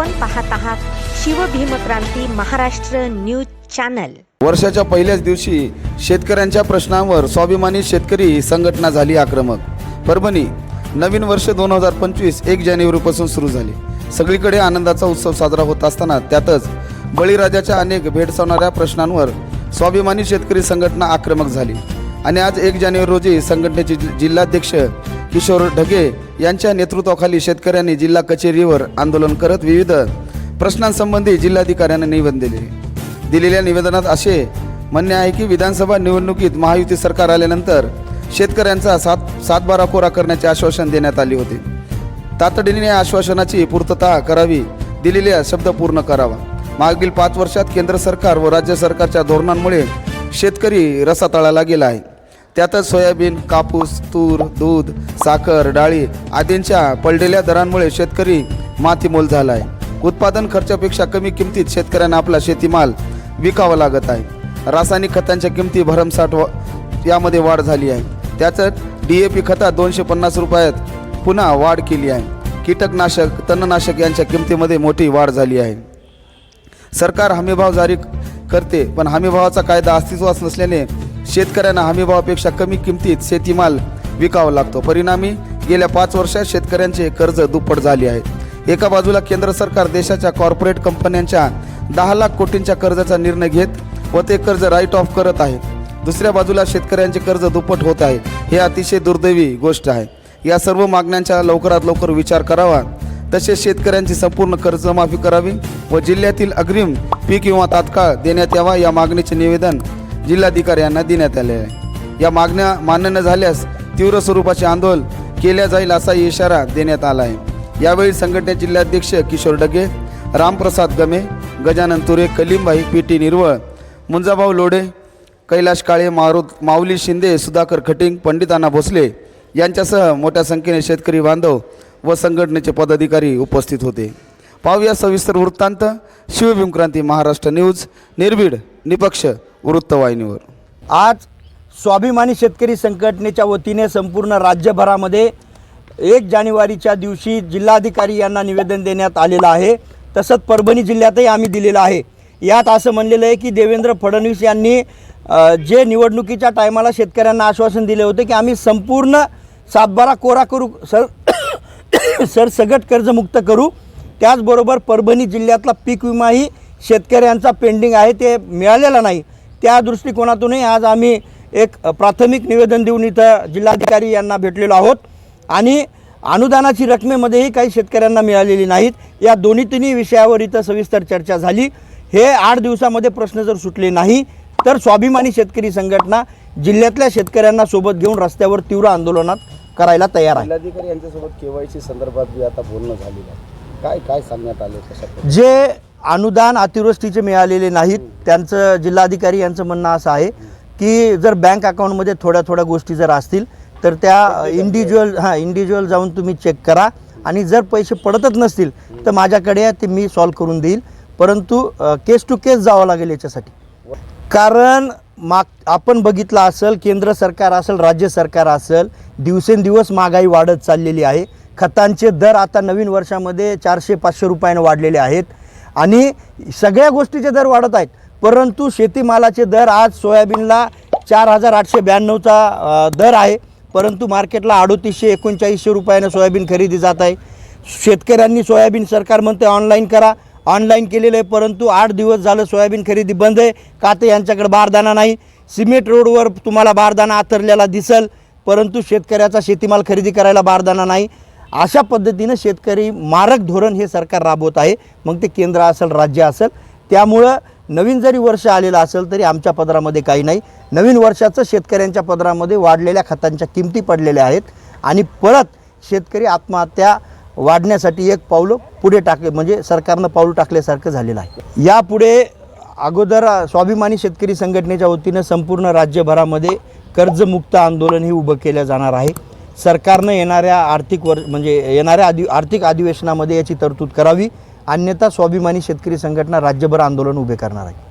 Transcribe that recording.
आपण पाहत आहात शिवभीमक्रांती महाराष्ट्र न्यूज चॅनल. वर्षाच्या पहिल्याच दिवशी शेतकऱ्यांच्या प्रश्नांवर स्वाभिमानी शेतकरी संघटना झाली आक्रमक. परभणी नवीन वर्ष दोन हजार पंचवीस एक जानेवारीपासून सुरू झाले. सगळीकडे आनंदाचा उत्सव साजरा होत असताना त्यातच बळीराजाच्या अनेक भेडसावणाऱ्या प्रश्नांवर स्वाभिमानी शेतकरी संघटना आक्रमक झाली. आणि आज एक जानेवारी रोजी संघटनेचे जिल्हाध्यक्ष किशोर ढगे यांच्या नेतृत्वाखाली शेतकऱ्यांनी जिल्हा कचेरीवर आंदोलन करत विविध प्रश्नांसंबंधी जिल्हाधिकाऱ्यांना निवेदन दिले. दिलेल्या निवेदनात असे म्हणणे आहे की विधानसभा निवडणुकीत महायुती सरकार आल्यानंतर शेतकऱ्यांचा सात सातबारा कोरा करण्याचे आश्वासन देण्यात आले होते. तातडीने आश्वासनाची पूर्तता करावी दिलेल्या शब्द पूर्ण करावा. मागील पाच वर्षात केंद्र सरकार व राज्य सरकारच्या धोरणांमुळे शेतकरी रसातळाला गेला आहे. त्यातच सोयाबीन कापूस तूर दूध साखर डाळी आदींच्या पडलेल्या दरांमुळे शेतकरी मातीमोल झाला आहे उत्पादन खर्चापेक्षा कमी किमतीत शेतकऱ्यांना आपला शेतीमाल विकावा लागत आहे. रासायनिक खतांच्या किमती भरमसाठ व यामध्ये वाढ झाली आहे. त्याचं डी ए पी खतात दोनशे पन्नास रुपयात पुन्हा वाढ केली आहे. कीटकनाशक तणनाशक यांच्या किमतीमध्ये मोठी वाढ झाली आहे. सरकार हमीभाव जारी करते पण हमीभावाचा कायदा अस्तित्वात नसल्याने शेतकऱ्यांना हमीभावापेक्षा कमी किमतीत शेतीमाल विकावा लागतो. परिणामी गेल्या पाच वर्षात शेतकऱ्यांचे कर्ज दुप्पट झाले आहे. एका बाजूला केंद्र सरकार देशाच्या कॉर्पोरेट कंपन्यांच्या दहा लाख कोटींच्या कर्जाचा निर्णय घेत व ते कर्ज राईट ऑफ करत आहे दुसऱ्या बाजूला शेतकऱ्यांचे कर्ज दुप्पट होत आहे. हे अतिशय दुर्दैवी गोष्ट आहे. या सर्व मागण्यांचा लवकरात लवकर विचार करावा. तसेच शेतकऱ्यांची संपूर्ण कर्जमाफी करावी व जिल्ह्यातील अग्रिम पीक विमा तात्काळ देण्यात यावा या मागणीचे निवेदन जिल्हाधिकारी यांना देण्यात आले आहे. या मागण्या मान्य न झाल्यास तीव्र स्वरूपाचे आंदोलन केल्या जाईल असा इशारा देण्यात आला आहे. यावेळी संघटने जिल्हाध्यक्ष किशोर डगे रामप्रसाद गमे गजानन तुरे कलीमबाई पी टी निर्वळ मुंजाभाऊ लोढे कैलाश काळे मारुत माऊली शिंदे सुधाकर खटिंग पंडितांना भोसले यांच्यासह मोठ्या संख्येने शेतकरी बांधव व संघटनेचे पदाधिकारी उपस्थित होते. पाहूया सविस्तर वृत्तांत. शिवभीमक्रांती महाराष्ट्र न्यूज निर्भीड निपक्ष. वृत्तवाहिनीवर आज स्वाभिमानी शेतकरी संघटनेच्या वतीने संपूर्ण राज्यभरामध्ये एक जानेवारीच्या दिवशी जिल्हाधिकारी यांना निवेदन देण्यात आलेलं आहे. तसंच परभणी जिल्ह्यातही आम्ही दिलेलं आहे. यात असं म्हणलेलं आहे की देवेंद्र फडणवीस यांनी जे निवडणुकीच्या टायमाला शेतकऱ्यांना आश्वासन दिले होते की आम्ही संपूर्ण सातबारा कोरा करू सर सरसगट कर्जमुक्त करू. त्याचबरोबर परभणी जिल्ह्यातला पीक विमाही शेतकऱ्यांचा पेंडिंग आहे ते मिळालेला नाही. त्या दृष्टिकोनातूनही आज आम्ही एक प्राथमिक निवेदन देऊन इथं जिल्हाधिकारी यांना भेटलेलो आहोत. आणि अनुदानाची रकमेमध्येही काही शेतकऱ्यांना मिळालेली नाहीत. या दोन्ही तिन्ही विषयावर इथं सविस्तर चर्चा झाली. हे आठ दिवसामध्ये प्रश्न जर सुटले नाही तर स्वाभिमानी शेतकरी संघटना जिल्ह्यातल्या शेतकऱ्यांना सोबत घेऊन रस्त्यावर तीव्र आंदोलनात करायला तयार आहे. जिल्हाधिकारी यांच्यासोबत केवायसी संदर्भात बी आता बोलणं झालेलं आहे. काय काय सांगण्यात आले जे अनुदान अतिवृष्टीचे मिळालेले नाहीत. त्यांचं जिल्हाधिकारी यांचं म्हणणं असं आहे की जर बँक अकाउंटमध्ये थोड्या थोड्या गोष्टी जर असतील तर त्या इंडिव्हिज्युअल हां इंडिव्हिज्युअल जाऊन तुम्ही चेक करा. आणि जर पैसे पडतच नसतील तर माझ्याकडे ते मी सॉल्व करून देईल. परंतु केस टू केस जावं लागेल याच्यासाठी. कारण माग आपण बघितलं असेल केंद्र सरकार असेल राज्य सरकार असेल दिवसेंदिवस महागाई वाढत चाललेली आहे. खतांचे दर आता नवीन वर्षामध्ये चारशे पाचशे रुपयानं वाढलेले आहेत. आणि सगळ्या गोष्टीचे दर वाढत आहेत. परंतु शेतीमालाचे दर आज सोयाबीनला चार हजार आठशे ब्याण्णवचा दर आहे. परंतु मार्केटला अडोतीसशे एकोणचाळीसशे रुपयानं सोयाबीन खरेदी जात आहे. शेतकऱ्यांनी सोयाबीन सरकार म्हणते ऑनलाईन करा. ऑनलाईन केलेलं आहे परंतु आठ दिवस झालं सोयाबीन खरेदी बंद आहे. का ते यांच्याकडे बारदाना नाही. सिमेंट रोडवर तुम्हाला बारदाना आतरलेला दिसल परंतु शेतकऱ्याचा शेतीमाल खरेदी करायला बारदाना नाही. अशा पद्धतीनं शेतकरी मारक धोरण हे सरकार राबवत आहे. मग ते केंद्र असेल राज्य असेल त्यामुळं नवीन जरी वर्ष आलेलं असेल तरी आमच्या पदरामध्ये काही नाही. नवीन वर्षाचं शेतकऱ्यांच्या पदरामध्ये वाढलेल्या खतांच्या किमती पडलेल्या आहेत आणि परत शेतकरी आत्महत्या वाढण्यासाठी एक पाऊलं पुढे टाकले म्हणजे सरकारनं पाऊल टाकल्यासारखं झालेलं आहे. यापुढे अगोदर स्वाभिमानी शेतकरी संघटनेच्या वतीनं संपूर्ण राज्यभरामध्ये कर्जमुक्त आंदोलन हे उभं केलं जाणार आहे. सरकारनं येणाऱ्या आर्थिक वर म्हणजे येणाऱ्या अधि आर्थिक अधिवेशनामध्ये याची तरतूद करावी. अन्यथा स्वाभिमानी शेतकरी संघटना राज्यभर आंदोलन उभे करणार आहे.